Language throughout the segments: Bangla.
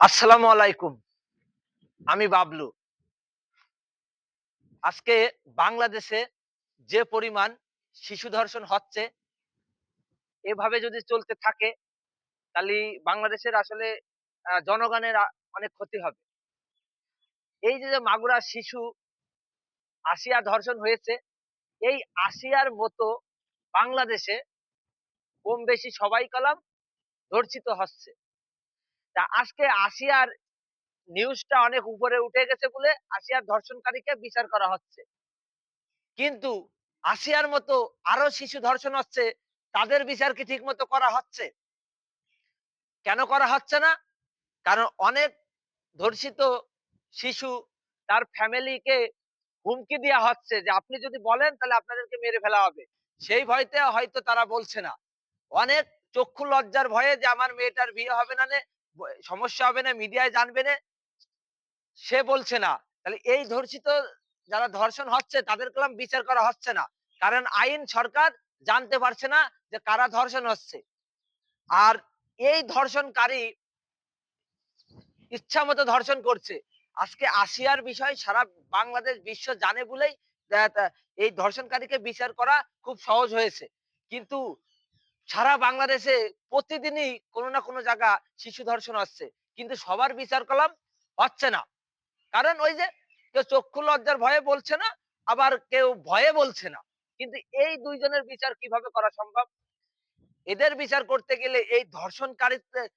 আসসালামু আলাইকুম। আমি বাবলু। আজকে বাংলাদেশে যে পরিমাণ শিশু ধর্ষণ হচ্ছে, এভাবে যদি চলতে থাকে, তাহলে বাংলাদেশের আসলে জনগণের অনেক ক্ষতি হবে। এই যে মাগুরা শিশু আসিয়া ধর্ষণ হয়েছে, এই আসিয়ার মতো বাংলাদেশে কম বেশি সবাই কলাম ধর্ষিত হচ্ছে। তা আজকে আসিয়ার নিউজটা অনেক উপরে উঠে গেছে বলে আসিয়ার ধর্ষণকারীকে বিচার করা হচ্ছে। কিন্তু আসিয়ার মতো আরও শিশু ধর্ষণ হচ্ছে, তাদের বিচার কি ঠিক মতো করা হচ্ছে? কেন করা হচ্ছে না? কারণ অনেক ধর্ষিত শিশু তার ফ্যামিলিকে হুমকি দেওয়া হচ্ছে যে, আপনি যদি বলেন তাহলে আপনাদেরকে মেরে ফেলা হবে। সেই ভয়তে হয়তো তারা বলছে না। অনেক চক্ষু লজ্জার ভয়ে যে, আমার মেয়েটার বিয়ে হবে না সমস্যা হবে না, মিডিয়ায় জানবে না, সে বলছে না। তাহলে এই ধর্ষিত যারা ধর্ষণ হচ্ছে তাদের কলাম বিচার করা হচ্ছে না। কারণ আইন সরকার জানতে পারছে না যে কারা ধর্ষণ হচ্ছে। আর এই ধর্ষণকারী ইচ্ছা মতো ধর্ষণ করছে। আজকে আসিয়ার বিষয় সারা বাংলাদেশ বিশ্ব জানে বলেই এই ধর্ষণকারীকে বিচার করা খুব সহজ হয়েছে। কিন্তু সারা বাংলাদেশে প্রতিদিনই কোনো না কোনো জায়গা শিশু ধর্ষণ হচ্ছে। কিন্তু সবার বিচার করলাম হচ্ছে না। কারণ ওই যে কেউ চক্ষু লজ্জার ভয়ে বলছে না, আবার কেউ ভয়ে বলছে না। কিন্তু এই দুইজনের বিচার কীভাবে করা সম্ভব? এদের বিচার করতে গেলে এই ধর্ষণকারীদের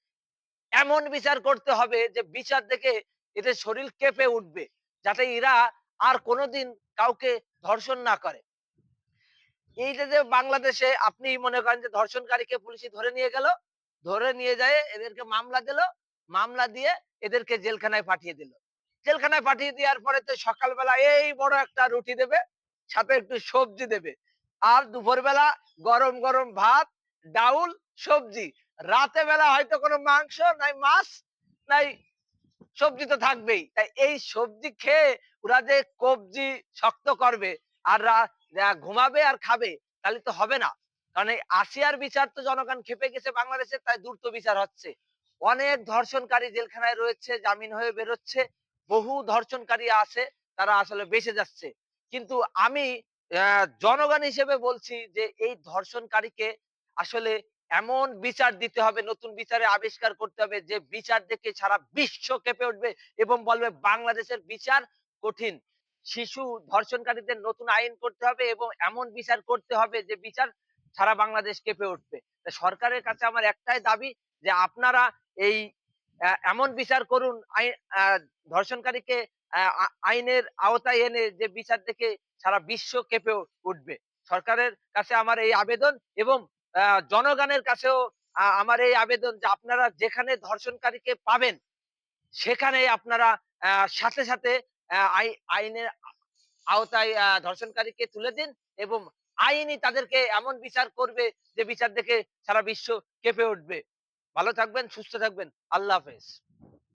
এমন বিচার করতে হবে যে বিচার দেখে এদের শরীর কেঁপে উঠবে, যাতে এরা আর কোনোদিন কাউকে ধর্ষণ না করে। এই যে বাংলাদেশে আপনি মনে করেন যে ধর্ষণকারীকে পুলিশে ধরে নিয়ে গেল, ধরে নিয়ে যায় এদেরকে মামলা দিল, মামলা দিয়ে এদেরকে জেলখানায় পাঠিয়ে দিল। জেলখানায় পাঠিয়ে দেওয়ার পরে তো সকালবেলা এই বড় একটা রুটি দেবে, সাথে একটু সবজি দেবে। আর দুপুরবেলা গরম গরম ভাত, ডাউল, সবজি। রাতে বেলা হয়তো কোনো মাংস, নাই মাছ, নাই সবজি তো থাকবেই। তাই এই সবজি খেয়ে ওরা যে কবজি শক্ত করবে, আর ঘুমাবে আর খাবে, তাহলে তো হবে না। কারণ এই আসিয়ার বিচার তো জনগণ খেপে গেছে বাংলাদেশে, তাই দ্রুত বিচার হচ্ছে। অনেক ধর্ষণকারী জেলখানায় রয়েছে, জামিন হয়ে বেরোচ্ছে, বহু ধর্ষণকারী আছে, তারা আসলে বেঁচে যাচ্ছে। কিন্তু আমি জনগণ হিসেবে বলছি যে এই ধর্ষণকারীকে আসলে এমন বিচার দিতে হবে, নতুন বিচারে আবিষ্কার করতে হবে, যে বিচার দেখে সারা বিশ্ব কেঁপে উঠবে এবং বলবে বাংলাদেশের বিচার কঠিন। শিশু ধর্ষণকারীদের নতুন আইন করতে হবে এবং এমন বিচার করতে হবে যে বিচার সারা বাংলাদেশ কেঁপে উঠবে। সরকারের কাছে আমার একটাই দাবি যে আপনারা এই এমন বিচার করুন ধর্ষণকারীকে আইনের আওতায় এনে যে বিচার দেখে সারা বিশ্ব কেঁপে উঠবে। সরকারের কাছে আমার এই আবেদন এবং জনগণের কাছেও আমার এই আবেদন যে আপনারা যেখানে ধর্ষণকারীকে পাবেন সেখানে আপনারা সাথে সাথে আইনের আওতায় ধর্ষণকারীকে তুলে দিন এবং আইনই তাদেরকে এমন বিচার করবে যে বিচার দেখে সারা বিশ্ব কেঁপে উঠবে। ভালো থাকবেন, সুস্থ থাকবেন। আল্লাহ হাফেজ।